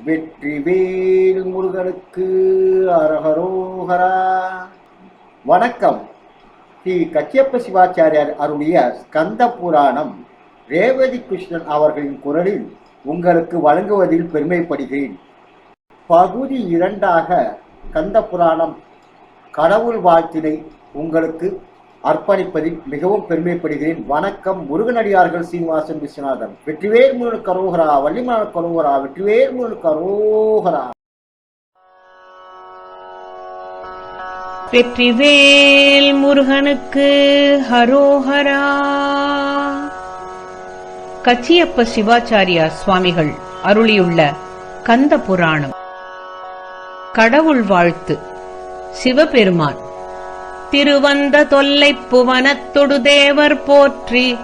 வெற்றிவேல் முருகனுக்கு அரஹரோஹரா. வணக்கம். ஸ்ரீ கச்சியப்ப சிவாச்சாரியார் அருளிய ஸ்கந்த புராணம் ரேவதி கிருஷ்ணன் அவர்களின் குரலில் உங்களுக்கு வழங்குவதில் பெருமைப்படுகிறேன். பகுதி இரண்டாக கந்த புராணம் கடவுள் வாழ்த்தினை உங்களுக்கு அர்ப்பணிப்பதில் மிகவும் பெருமைப்படுகிறேன். வணக்கம் முருகனடியார்கள் சீனிவாசன் விஸ்வநாதன். வெற்றிவேல் முருகன் கரோகரா வள்ளிமலர் கரோகரா வெற்றிவேல் முருகன் கரோகரா. வெற்றிவேல் முருகனுக்கு ஹரோஹரா. கச்சியப்ப சிவாச்சாரியா சுவாமிகள் அருளியுள்ள கந்த புராணம். கடவுள் வாழ்த்து. சிவபெருமான். திருவந்த தொல்லைப் புவனத்தொடு தேவர் போற்றி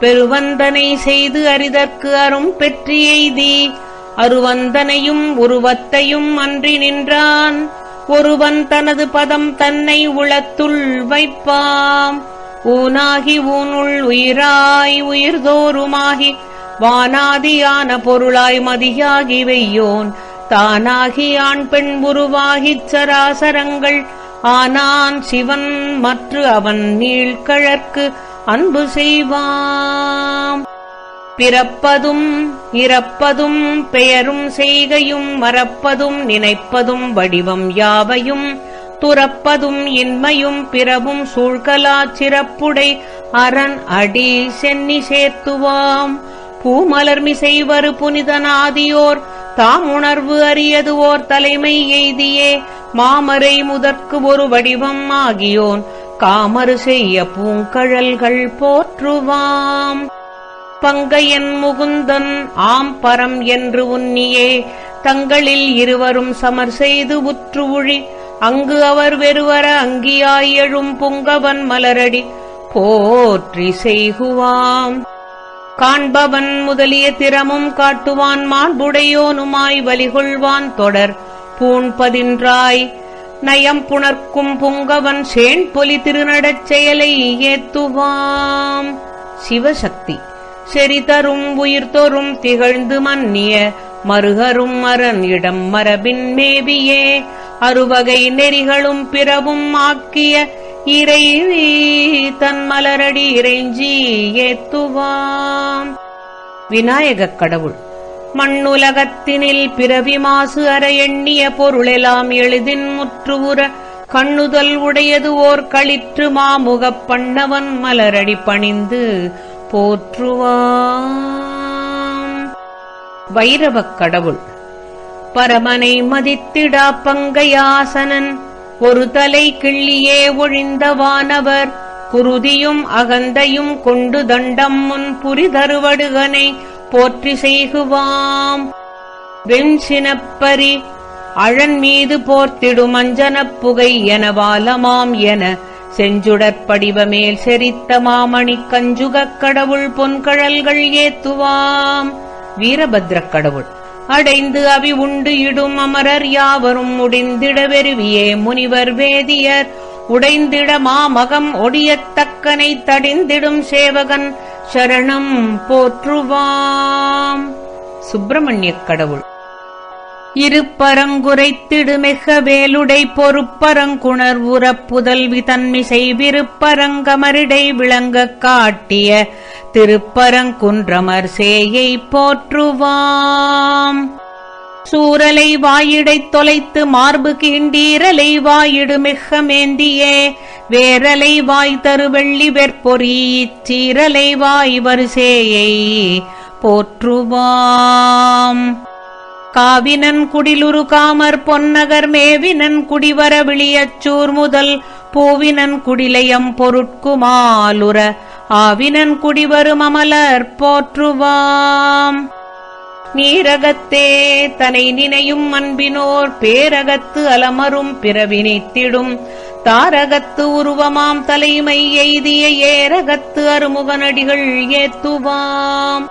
பெருவந்தனை செய்து அரிதற்கு அரும் பெற்றி எய்தி அருவந்தனையும் உருவத்தையும் அன்றி நின்றான். ஒருவன் தனது பதம் தன்னை உளத்துள் வைப்பாம். ஊனாகி ஊனுள் உயிராய் உயிர்தோறுமாகி வானாதியான பொருளாய் மதியாகி வெய்யோன். தானாகி ஆண் பெண் உருவாகிச் சராசரங்கள் ஆனான் சிவன் மற்ற அவன் நீழ்கழற்கு அன்பு செய்வாம். பிறப்பதும் இறப்பதும் பெயரும் செய்கையும் மறப்பதும் நினைப்பதும் வடிவம் யாவையும் துறப்பதும் இன்மையும் பிறவும் சூழ்கலா சிறப்புடை அரண் அடி சென்னி சேர்த்துவாம். பூமலர்மிசைவரு புனிதனாதியோர் தாம் உணர்வு அறியது ஓர் தலைமை எய்தியே மாமரை முதற்கு ஒரு வடிவம் ஆகியோன். காமறு செய்ய பூங்கழல்கள் போற்றுவாம். பங்கையன் முகுந்தன் ஆம் பரம் என்று உன்னியே. தங்களில் இருவரும் சமர் செய்து உற்று உழி. அங்கு அவர் வெறுவர அங்கியாய் எழும் புங்கவன் மலரடி. போற்றி செய்குவாம். காண்பவன் முதலிய திறமும் காட்டுவான். மாண்புடையோனுமாய் வலிகொள்வான் தொடர். பூண்பதின்றாய் நயம் புணர்க்கும் புங்கவன் சேண் பொலி திருநடச் செயலை ஏத்துவாம் சிவசக்தி. செறிதரும் உயிர்தொரும் திகழ்ந்து மன்னிய மருகரும் மரன் இடம் மரபின் மேவியே. அறுவகை நெறிகளும் பிறவும் ஆக்கிய இறைவி தன் மலரடி இறைஞ்சி ஏத்துவாம் விநாயகக் கடவுள். மண்ணுலகத்தினில் பிறவி மாசு அற எண்ணிய பொருளெல்லாம் எளிதின் முற்றுவுற கண்ணுதல் உடையது ஓர் களிற்று மாமுகப் பண்ணவன் மலரடி பணிந்து போற்றுவான். வைரவக் கடவுள் பரமனை மதித்திடா பங்கையாசனன் ஒரு தலை கிள்ளியே ஒழிந்த வானவர் குருதியும் அகந்தையும் கொண்டு தண்டம் முன் புரிதருவடுகனை போற்றி செய்குவாம். வெண்சினப்பரி அழன் மீது போர்த்திடும் அஞ்சனப் புகை என வாலமாம் என செஞ்சுடற்படிவமேல் செரித்த மாமணி கஞ்சுகக் கடவுள் பொன்கழல்கள் ஏத்துவாம். வீரபத்ரக் கடவுள். அடைந்து அவி உண்டு இடும் அமரர் யாவரும் முடிந்திடவெருவியே முனிவர் வேதியர். உடைந்திட மாமகம் ஒடியத்தக்கனை தடிந்திடும் சேவகன் சரணம் போற்றுவாம். சுப்பிரமணியக் கடவுள். இருப்பரங்குரைத்திடுமெக வேலுடை பொறுப்பரங்குணர் உறப்புதல்வி தன்மிசை விருப்பரங்கமரிடை விளங்கக் காட்டிய திருப்பரங்குன்றமர் சேயை போற்றுவாம். சூரலை வாயிடைத் தொலைத்து மார்பு கீண்டீரலை வாயிடு மிக மேந்தியே வேரலை வாய் தரு வெள்ளி வெற்பொறி சீரலை வாய் வரிசேயை போற்றுவாம். காவினன் குடிலுரு காமர் பொன்னகர் மேவினன் குடிவர விளியச்சூர் முதல் பூவினன் குடிலயம் பொருட்குமாலுர ஆவினன் குடிவரும் அமலர் போற்றுவாம். நீரகத்தே தனை நினையும் அன்பினோர் பேரகத்து அலமரும் பிறவினைத்திடும். தாரகத்து உருவமாம் தலைமை எய்திய ஏரகத்து அருமுகனடிகள் ஏத்துவாம்.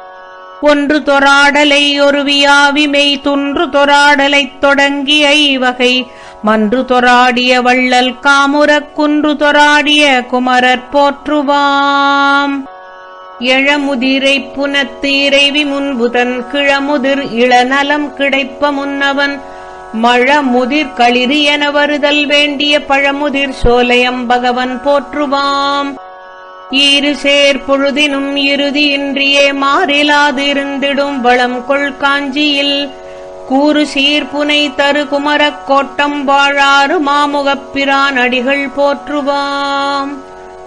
ஒன்று தொராடலை ஒரு வியாவிமை துன்று தொராடலைத் தொடங்கி ஐவகை. மன்று தொராடிய வள்ளல் காமுரக் குன்று தொராடிய குமரர் போற்றுவாம். எழமுதிரை புனத்து இறைவி முன்புதன் கிழமுதிர் இளநலம் கிடைப்ப முன்னவன். மழமுதிர் களிறு என வருதல் வேண்டிய பழமுதிர் சோலையம் பகவன் போற்றுவாம். ஈறு சேர் பொழுதினும் இறுதியின்றியே மாறிலாதிருந்திடும் வளம் கொள்காஞ்சியில் கூறு சீர்புனை தரு குமரக் கோட்டம் வாழாறு மாமுகப்பிரான் அடிகள் போற்றுவாம்.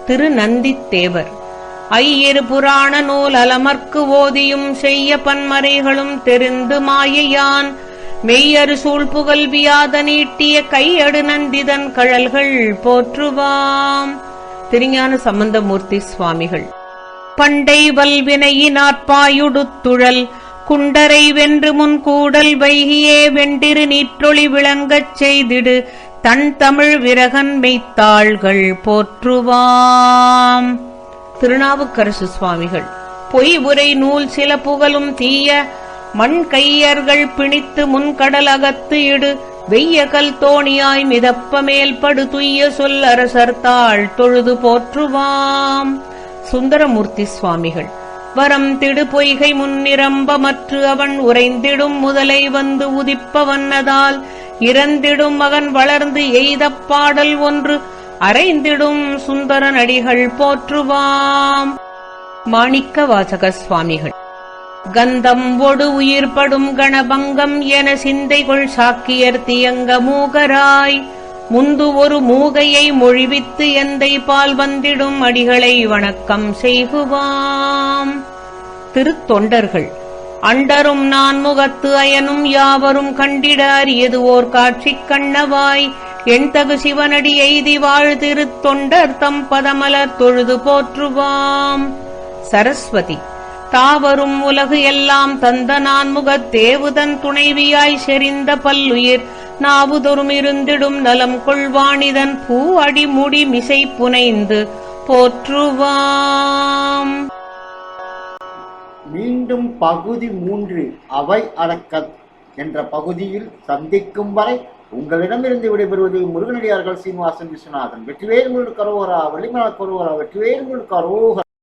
திரு நந்தித்தேவர் ஐயிரு புராண நூல் அலமர்க்கு ஓதியும் செய்ய பன்மறைகளும் தெரிந்து மாயையான். மெய்யரு சூழ் வியாத நீட்டிய கையடு நந்திதன் கழல்கள் போற்றுவாம். திருஞான சம்பந்தமூர்த்தி சுவாமிகள். பண்டை வல்வினையினாற்பாயுடுத்துழல் குண்டரை வென்று முன் கூடல் வைகியே வெண்டிரு நீற்றொளி விளங்கச் செய்திடு தன் தமிழ் விரகன் மெய்த்தாள்கள் போற்றுவாம். திருநாவுக்கரசு சுவாமிகள். பொய் உரை நூல் சில புகழும் தீய மண் கையர்கள் பிணித்து முன்கடல் அகத்து இடு வெய்ய கல் தோணியாய் மிதப்ப மேல்படு துய்ய சொல் அரசர்த்தாள் தொழுது போற்றுவாம். சுந்தரமூர்த்தி சுவாமிகள் வரம் திடு பொய்கை முன்னிரம்ப மற்று அவன் உறைந்திடும் முதலை வந்து உதிப்ப வன்னதால் இறந்திடும் மகன் வளர்ந்து எய்த பாடல் ஒன்று அரைந்திடும் சுந்தர நடிகள் போற்றுவாம். மாணிக்க வாசக சுவாமிகள் கந்தம் ஒடு உயிர்படும் கணபங்கம் என சிந்தைகொள் சாக்கியர் தியங்க மூகராய். முந்து ஒரு மூகையை மொழிவித்து எந்தை பால் வந்திடும் அடிகளை வணக்கம் செய்குவாம். திருத்தொண்டர்கள். அண்டரும் நான் முகத்து அயனும் யாவரும் கண்டிட அரியது ஓர் காட்சிக் கண்ணவாய். எண்தகு சிவனடி எய்தி வாழ்திரு தொண்டர் தம் பதமலர் தொழுது போற்றுவாம். சரஸ்வதி தாவரும் உலகு எல்லாம் தந்த நான்முகத் தேவுதன் துணைவியாய் செறிந்த பல்லுயிர் நாவுதொரும் இருந்திடும் நலம் கொள்வாணிதன் பூ அடிமுடி மிசை புனைந்து போற்றுவாம். மீண்டும் பகுதி மூன்று அவை அடக்க என்ற பகுதியில் சந்திக்கும் வரை உங்களிடமிருந்து விடைபெறுவது முருகனடியார்கள் சீனிவாசன் விஸ்வநாதன். வெற்றிவேல் முருகன் கரோகரா வெளிமலர் கரோகரா வெற்றிவேல் முருகன் கரோகரா.